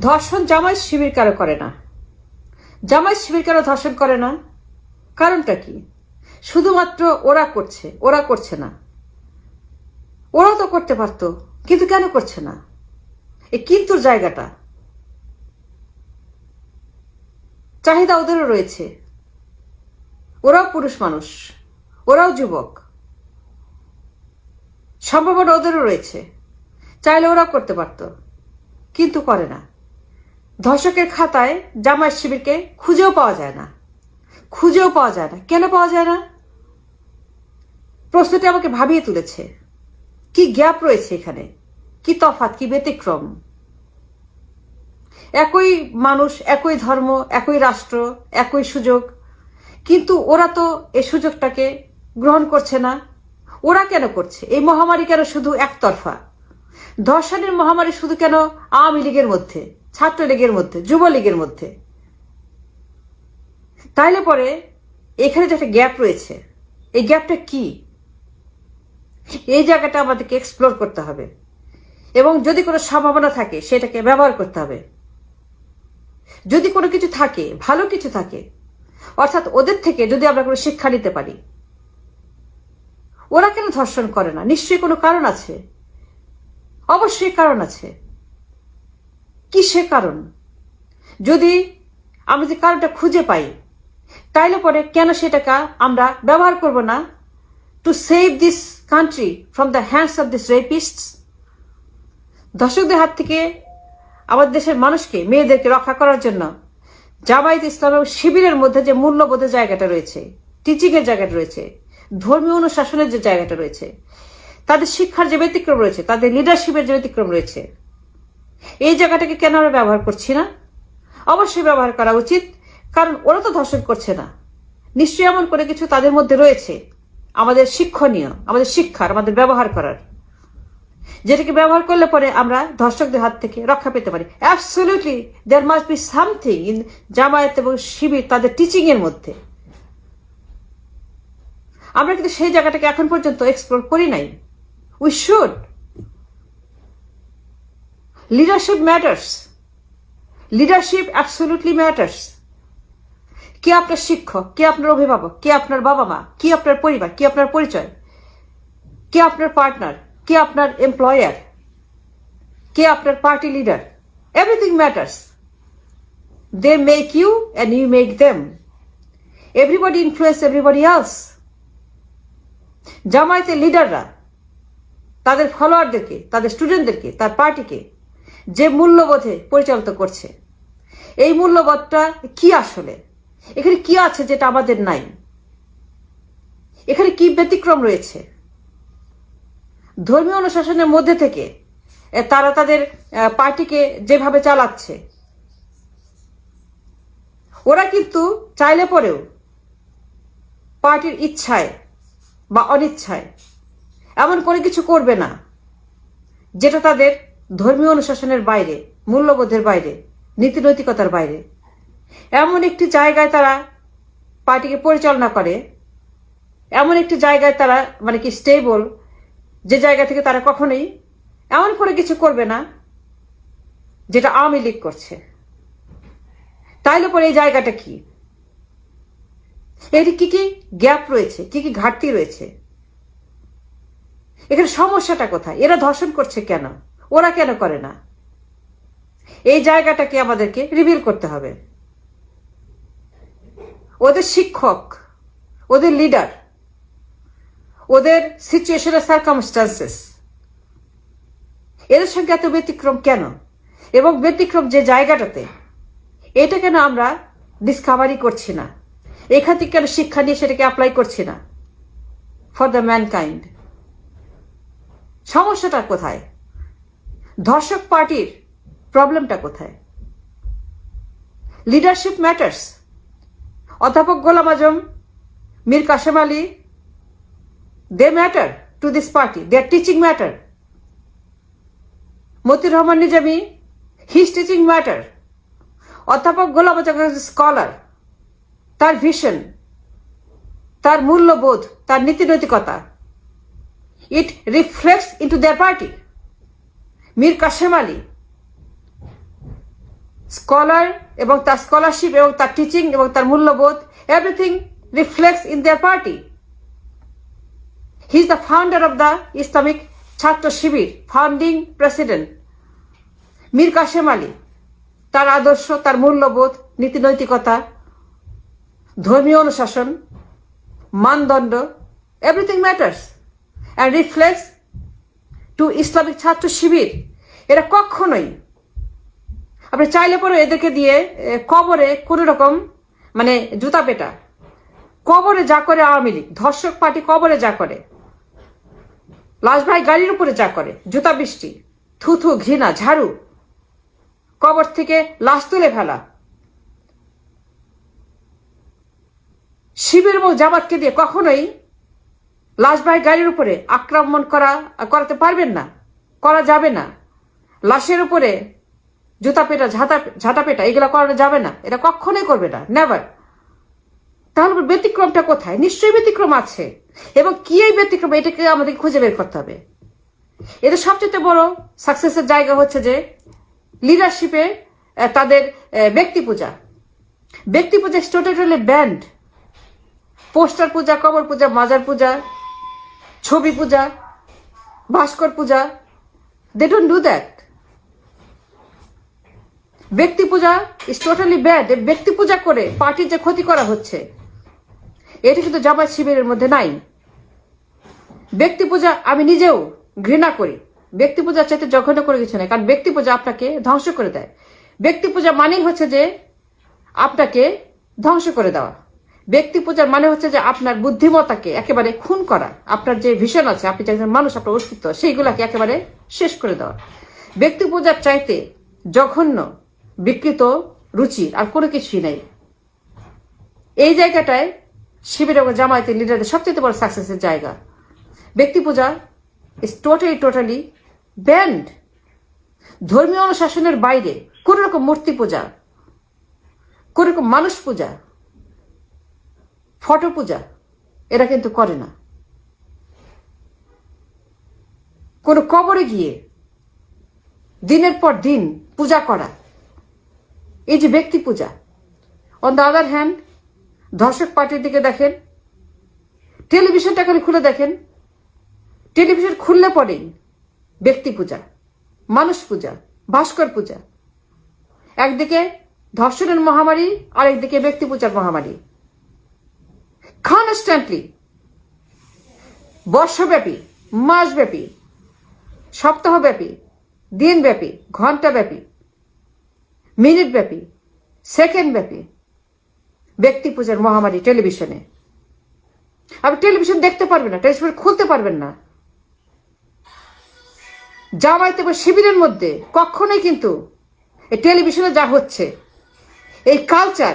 ধর্ষণ জামাই শিবির কারও করে না। জামাই শিবির কারও ধর্ষণ করে না। কারণটা কি? শুধুমাত্র ওরা করছে ওরা করছে না। ওরাও তো করতে পারতো, কিন্তু কেন করছে না? এ কিন্তুর জায়গাটা। চাহিদা ওদেরও রয়েছে। ওরাও পুরুষ মানুষ, ওরাও যুবক। সম্ভাবনা ওদেরও রয়েছে। চাইলে ওরাও করতে পারত, কিন্তু করে না। ধর্ষকের খাতায় জামাই শিবিরকে খুঁজেও পাওয়া যায় না। খুঁজেও পাওয়া যায় না। কেন পাওয়া যায় না? প্রশ্নটি আমাকে ভাবিয়ে তুলেছে। কি গ্যাপ রয়েছে এখানে? কি তফাৎ? কি ব্যতিক্রম? একই মানুষ, একই ধর্ম, একই রাষ্ট্র, একই সুযোগ। কিন্তু ওরা তো এই সুযোগটাকে গ্রহণ করছে না। ওরা কেন করছে? এই মহামারী কেন শুধু একতরফা? ধর্ষণের মহামারী শুধু কেন আওয়ামী লীগের মধ্যে? ছাত্রলীগের মধ্যে, যুবলীগের মধ্যে। তাইলে পরে এখানে যে একটা গ্যাপ রয়েছে, এই গ্যাপটা কি? এই জায়গাটা আমাদেরকে এক্সপ্লোর করতে হবে। এবং যদি কোনো সম্ভাবনা থাকে, সেটাকে ব্যবহার করতে হবে। যদি কোনো কিছু থাকে, ভালো কিছু থাকে, অর্থাৎ ওদের থেকে যদি আমরা কোনো শিক্ষা নিতে পারি, ওরা কেন ধর্ষণ করে না? নিশ্চয়ই কোনো কারণ আছে। অবশ্যই কারণ আছে। কি সে কারণ? যদি আমরা যে কারণটা খুঁজে পাই, তাইলে পরে কেন সেটাকে আমরা ব্যবহার করব না? To save this country from the hands of this rapist দর্শকদের হাত থেকে আমাদের দেশের মানুষকে, মেয়েদেরকে রক্ষা করার জন্য জামায়াত ইসলাম শিবিরের মধ্যে যে মূল্যবোধের জায়গাটা রয়েছে টিচিংয়ের জায়গাটা রয়েছে, ধর্মীয় অনুশাসনের যে জায়গাটা রয়েছে, তাদের শিক্ষার যে ব্যতিক্রম রয়েছে, তাদের লিডারশিপের যে ব্যতিক্রম রয়েছে এই জায়গাটাকে কেন আমরা ব্যবহার করছি না? অবশ্যই ব্যবহার করা উচিত, কারণ ওরা তো ধর্ষণ করছে না। নিশ্চয়ই এমন করে কিছু তাদের মধ্যে রয়েছে। আমাদের শিক্ষণীয়, আমাদের শিক্ষার, আমাদের ব্যবহার করার। যেটাকে ব্যবহার করলে পরে আমরা ধর্ষকদের হাত থেকে রক্ষা পেতে পারি। Absolutely there must be something in Jamaat এবং শিবির তাদের টিচিং এর মধ্যে। আমরা কিন্তু সেই জায়গাটাকে এখন পর্যন্ত এক্সপ্লোর করি নাই। We should leadership matters leadership absolutely matters কে আপনার শিক্ষক? কে আপনার অভিভাবক? কে আপনার বাবা মা? কে আপনার পরিবার? কে আপনার পরিচয়? কে আপনার পার্টনার কে আপনার এমপ্লয়ার কে আপনার party leader everything matters they make you and you make them everybody influence everybody else জামায়াতের লিডাররা তাদের ফলোয়ারদেরকে তাদের স্টুডেন্টদেরকে তার পার্টিকে যে মূল্যবোধে পরিচালিত করছে। এই মূল্যবোধটা কি আসলে? এখানে কি আছে যেটা আমাদের নাই? এখানে কি ব্যতিক্রম রয়েছে? ধর্মীয় অনুশাসনের মধ্যে থেকে তারা তাদের পার্টিকে যেভাবে চালাচ্ছে, ওরা কিন্তু চাইলে পরেও পার্টির ইচ্ছায় বা অনিচ্ছায় এমন কোনো কিছু করবে না, যেটা তাদের ধর্মীয় অনুশাসনের বাইরে, মূল্যবোধের বাইরে নীতিনৈতিকতার বাইরে। এমন একটি জায়গায় তারা পার্টিকে পরিচালনা করে, এমন একটি জায়গায় তারা মানে কি স্টেবল যে জায়গা থেকে তারা কখনোই এমন করে কিছু করবে না যেটা আওয়ামী লীগ করছে। তাইলে পরে এই জায়গাটা কি? এটি কি কি গ্যাপ রয়েছে, কি কি ঘাটতি রয়েছে? এখানে সমস্যাটা কোথায়? এরা ধর্ষণ করছে কেন? ওরা কেন করে না? এই জায়গাটাকে আমাদেরকে রিভিল করতে হবে। ওদের শিক্ষক, ওদের লিডার ওদের সিচুয়েশনের সার্কামস্টান্সেস এদের সঙ্গে এত ব্যতিক্রম কেন? এবং ব্যতিক্রম যে জায়গাটাতে, এটা কেন আমরা ডিসকাভারি করছি না? এখান থেকে কেন শিক্ষা নিয়ে সেটাকে অ্যাপ্লাই করছি না? ফর দ্য ম্যানকাইন্ড সমস্যাটা কোথায়? ধর্ষক পার্টির প্রবলেমটা কোথায়? লিডারশিপ ম্যাটার্স অধ্যাপক Golam Azam, Mir Kashem Ali they matter to this party their teaching matter Motiur Rahman Nizami his teaching matter অধ্যাপক গোলাম আজম স্কলার তার ভিশন তার মূল্যবোধ, তার নীতিনৈতিকতা it reflects into their party Mir Kashem Ali. Scholar এবং তার scholarship এবং তার teaching এবং তার মূল্যবোধ everything reflects in their party he is the founder of the Islamic Chhatra Shibir founding president Mir Kashem Ali, তার আদর্শ, তার মূল্যবোধ, নীতি নৈতিকতা, ধর্মীয় অনুশাসন, মানদণ্ড everything matters and reflects to Islamic Chhatra Shibir. এরা কখনোই আপনি চাইলে পরে এদেরকে দিয়ে কবরে কোনো রকম মানে জুতা পেটা। কবরে যা করে আওয়ামী লীগ, ধর্ষক পার্টি কবরে যা করে। লাশ ভাই গাড়ির উপরে যা করে, জুতা বৃষ্টি, থুথু, ঘৃণা, ঝাড়ু। কবর থেকে লাশ তুলে ফেলা। শিবির এবং জামাতকে দিয়ে কখনোই লাশবাহী গাড়ির উপরে আক্রমণ করা, করাতে পারবেন না, করা যাবে না। লাশের উপরে জুতা পেটা, ঝাঁটা ঝাঁটা পেটা, এগুলো করানো যাবে না। এটা কখনোই করবে না নেভার তাহলে ব্যতিক্রমটা কোথায়? নিশ্চয়ই ব্যতিক্রম আছে। এবং কি এই ব্যতিক্রম? এটাকে আমাদের খুঁজে বের করতে হবে। এদের সবচেয়ে বড় সাকসেসের জায়গা হচ্ছে যে লিডারশিপে তাদের ব্যক্তি পূজা। ব্যক্তি পূজা টোটালি ব্যান্ড পোস্টার পূজা, কবর পূজা, মাজার পূজা ছবি পূজা, ভাস্কর পূজা দে ডোন্ট ডু দ্যাট ব্যক্তি পূজা ইজ টোটালি ব্যাড ব্যক্তি পূজা করে পার্টির যে ক্ষতি করা হচ্ছে, এটা কিন্তু জামাত শিবিরের মধ্যে নাই। ব্যক্তি পূজা আমি নিজেও ঘৃণা করি। ব্যক্তি পূজা চাইতে জঘন্য করে কিছু নেই, কারণ ব্যক্তি পূজা আপনাকে ধ্বংস করে দেয়। ব্যক্তি পূজা মানেই হচ্ছে যে আপনাকে ধ্বংস করে দেওয়া। ব্যক্তি পূজার মানে হচ্ছে যে আপনার বুদ্ধিমত্তাকে একেবারে খুন করা। আপনার যে ভিশন আছে, আপনি যে মানুষ, আপনার অস্তিত্ব, সেইগুলাকে একেবারে শেষ করে দেওয়া। ব্যক্তি পূজার চাইতে জঘন্য, বিকৃত রুচি আর কোনো কিছুই নাই। এই জায়গাটায় শিবির এবং জামায়াতের লিডারদের সবচেয়ে বড় সাকসেসের জায়গা। ব্যক্তি পূজা ইজ টোটালি টোটালি ব্যান্ড ধর্মীয় অনুশাসনের বাইরে কোন রকম মূর্তি পূজা, কোন রকম মানুষ পূজা ফটো পূজা, এরা কিন্তু করে না। কোনো কবরে গিয়ে দিনের পর দিন পূজা করা, এই যে ব্যক্তি পূজা। অন দ্য আদার হ্যান্ড ধর্ষক পার্টির দিকে দেখেন, টেলিভিশনটা খালি খুলে দেখেন, টেলিভিশন খুললে পরেই ব্যক্তি পূজা, মানুষ পূজা, ভাস্কর পূজা। একদিকে ধর্ষণের মহামারী আর একদিকে ব্যক্তি পূজার মহামারী। কনস্ট্যান্টলি বর্ষব্যাপী, মাসব্যাপী, সপ্তাহব্যাপী, দিনব্যাপী ঘন্টাব্যাপী মিনিট ব্যাপী সেকেন্ড ব্যাপী ব্যক্তি পূজার মহামারী টেলিভিশনে। আপনি টেলিভিশন দেখতে পারবেন না, টেলিভিশন খুলতে পারবেন না। জামায়াত এবং শিবিরের মধ্যে কখনোই কিন্তু এই টেলিভিশনে যা হচ্ছে, এই কালচার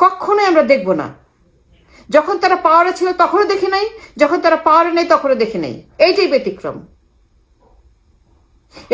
কখনোই আমরা দেখব না। যখন তারা পাওয়ারে ছিল তখনও দেখি নাই, যখন তারা পাওয়ারে নেই তখনও দেখি নাই। এইটাই ব্যতিক্রম।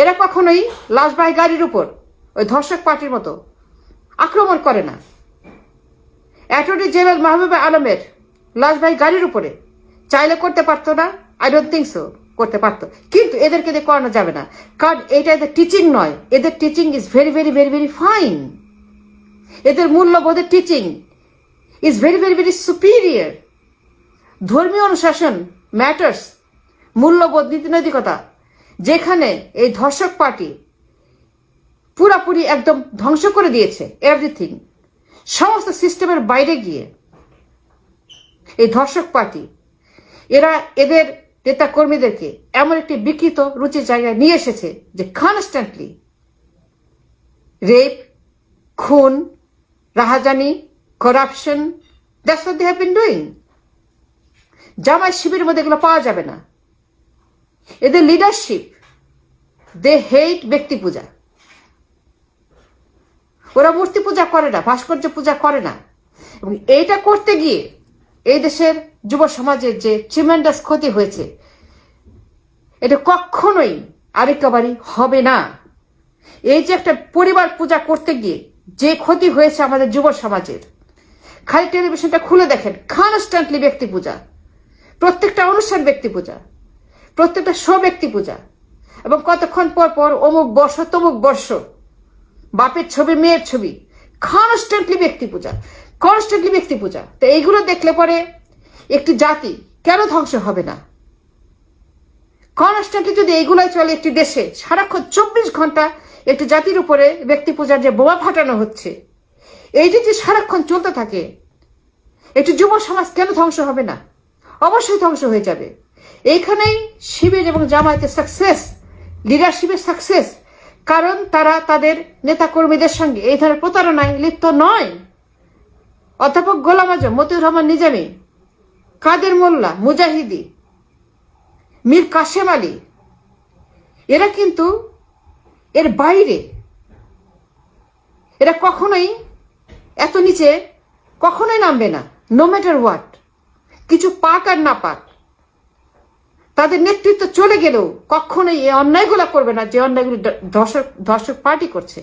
এরা কখনোই লাশবাহী গাড়ির উপর, ওই ধর্ষক পার্টির মতো আক্রমণ করে না। অ্যাটর্নি জেনারেল মাহবুব আলমের লাশবাহী গাড়ির উপরে চাইলে করতে পারতো না আই ডোন্ট থিঙ্ক সো করতে পারতো। কিন্তু এদেরকে দিয়ে করানো যাবে না, কারণ এটা এদের টিচিং নয়। এদের teaching is very very very very fine এদের মূল্যবোধের teaching is very very very superior ধর্মীয় অনুশাসন ম্যাটার্স মূল্যবোধ, নীতিনৈতিকতা, যেখানে এই ধর্ষক পার্টি পুরাপুরি একদম ধ্বংস করে দিয়েছে এভরিথিং সমস্ত সিস্টেমের বাইরে গিয়ে এই ধর্ষক পার্টি, এরা এদের নেতা কর্মীদেরকে এমন একটি বিকৃত রুচির জায়গায় নিয়ে এসেছে যে কনস্ট্যান্টলি রেপ খুন, রাহাজানি corruption that's what they have been doing. জামাই শিবিরের মধ্যে এগুলো পাওয়া যাবে না। এদের লিডারশিপ দে হেট ব্যক্তি পূজা। ওরা মূর্তি পূজা করে না, ভাস্কর্য পূজা করে না। এবং এইটা করতে গিয়ে এই দেশের যুব সমাজের যে ট্রিমেন্ডাস ক্ষতি হয়েছে, এটা কখনোই আরেকবারই হবে না। এই যে একটা পরিবার পূজা করতে গিয়ে যে ক্ষতি হয়েছে আমাদের যুব সমাজের খালি টেলিভিশনটা খুলে দেখেন কনস্ট্যান্টলি ব্যক্তি পূজা। প্রত্যেকটা অনুষ্ঠান ব্যক্তি পূজা। প্রত্যেকটা শো ব্যক্তি পূজা। এবং কতক্ষণ পর পর অমুক বর্ষ, তমুক বর্ষ, বাপের ছবি, মেয়ের ছবি কনস্ট্যান্টলি ব্যক্তি পূজা কনস্ট্যান্টলি ব্যক্তি পূজা। তো এইগুলো দেখলে পরে একটি জাতি কেন ধ্বংস হবে না? কনস্ট্যান্টলি যদি এইগুলাই চলে একটি দেশে, সারাক্ষণ চব্বিশ ঘণ্টা একটি জাতির উপরে ব্যক্তি পূজার যে বোমা ফাটানো হচ্ছে এইটি যে সারাক্ষণ চলতে থাকে একটি যুব সমাজ কেন ধ্বংস হবে না? অবশ্যই ধ্বংস হয়ে যাবে। এইখানেই শিবের এবং জামায়াতের সাকসেস লিডারশিপের সাকসেস কারণ তারা তাদের নেতাকর্মীদের সঙ্গে এই ধরনের প্রতারণায় লিপ্ত নয়। অধ্যাপক গোলাম আজম, মতিউর রহমান নিজামী, কাদের মোল্লা, মুজাহিদি, মীর কাশেম আলী, এরা কিন্তু এর বাইরে। এরা কখনোই এত নিচে কখনোই নামবে না নো ম্যাটার হোয়াট কিছু পাক আর না পাক। তাদের নেতৃত্ব চলে গেলেও কখনোই এই অন্যায়গুলো করবে না, যে অন্যায়গুলো ধর্ষক ধর্ষক পার্টি করছে।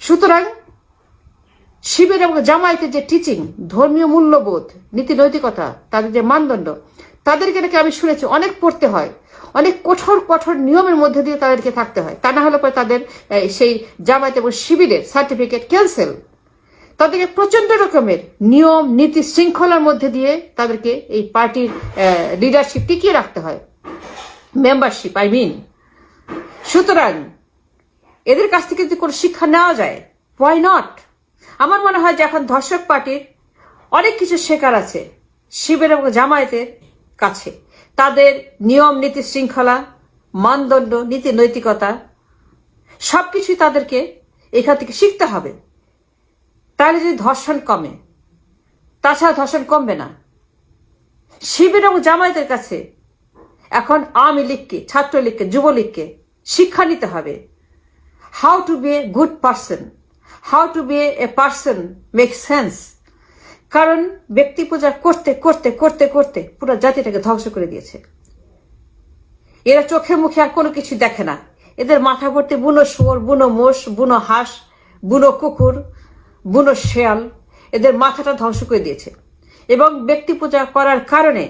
সুতরাং শিবের এবং জামায়াতের যে টিচিং ধর্মীয় মূল্যবোধ নীতি নৈতিকতা তাদের যে মানদণ্ড তাদেরকে নাকি আমি শুনেছি, অনেক পড়তে হয়। অনেক কঠোর কঠোর নিয়মের মধ্যে দিয়ে তাদেরকে থাকতে হয়। তা না হলে পরে তাদের সেই জামায়াত এবং শিবিরের সার্টিফিকেট ক্যান্সেল তাদেরকে প্রচণ্ড রকমের নিয়ম, নীতি শৃঙ্খলার মধ্যে দিয়ে তাদেরকে এই পার্টির লিডারশিপ টিকিয়ে রাখতে হয়। মেম্বারশিপ আই মিন সুতরাং, এদের কাছ থেকে যদি কোনো শিক্ষা নেওয়া যায় ওয়াই নট আমার মনে হয় যে এখন ধর্ষক পার্টির অনেক কিছু শেখার আছে। শিবের এবং জামায়াতের কাছে। তাদের নিয়ম, নীতি, শৃঙ্খলা, মানদণ্ড, নীতি, নৈতিকতা, সবকিছুই তাদেরকে এখান থেকে শিখতে হবে। তাহলে যদি ধর্ষণ কমে, তাছাড়া ধর্ষণ কমবে না। শিবির এবং জামায়াতের কাছে এখন আওয়ামী লীগকে, ছাত্রলীগকে, যুবলীগকে শিক্ষা নিতে হবে। How to be a good person how to be a person make sense কারণ ব্যক্তি পূজা করতে করতে করতে করতে পুরো জাতিটাকে ধ্বংস করে দিয়েছে। এরা চোখে মুখে আর কোনো কিছু দেখে না। এদের মাথা ভর্তি বুনো শুয়োর, বুনো মোষ, বুনো হাঁস, বুনো কুকুর, বুনো শেয়াল, এদের মাথাটা ধ্বংস করে দিয়েছে। এবং ব্যক্তি পূজা করার কারণে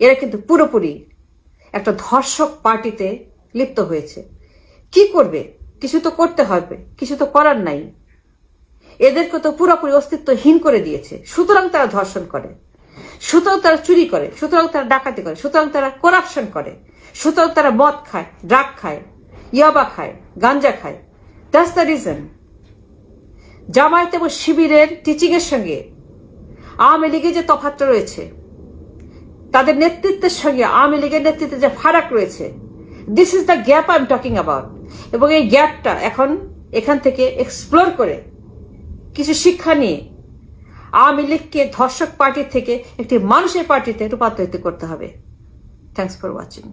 এরা কিন্তু পুরোপুরি একটা ধর্ষক পার্টিতে লিপ্ত হয়েছে। কি করবে? কিছু তো করতে হবে, কিছু তো করার নাই। এদেরকে তো পুরোপুরি অস্তিত্বহীন করে দিয়েছে। সুতরাং তারা ধর্ষণ করে। সুতরাং তারা চুরি করে। সুতরাং তারা ডাকাতি করে। সুতরাং তারা করাপশন করে। সুতরাং তারা মদ খায় ড্রাগ খায়, ইয়াবা খায়, গাঞ্জা খায়। দ্যাটস দ্য রিজন জামায়াত এবং শিবিরের টিচিং এর সঙ্গে আওয়ামী লীগের যে তফাতটা রয়েছে, তাদের নেতৃত্বের সঙ্গে আওয়ামী লীগের নেতৃত্বে যে ফারাক রয়েছে this is the gap I am talking about এবং এই গ্যাপটা এখন এখান থেকে এক্সপ্লোর করে কিছু শিক্ষা নিয়ে আওয়ামী লীগকে ধর্ষক পার্টি থেকে একটি মানুষের পার্টিতে রূপান্তরিত করতে হবে। Thanks for watching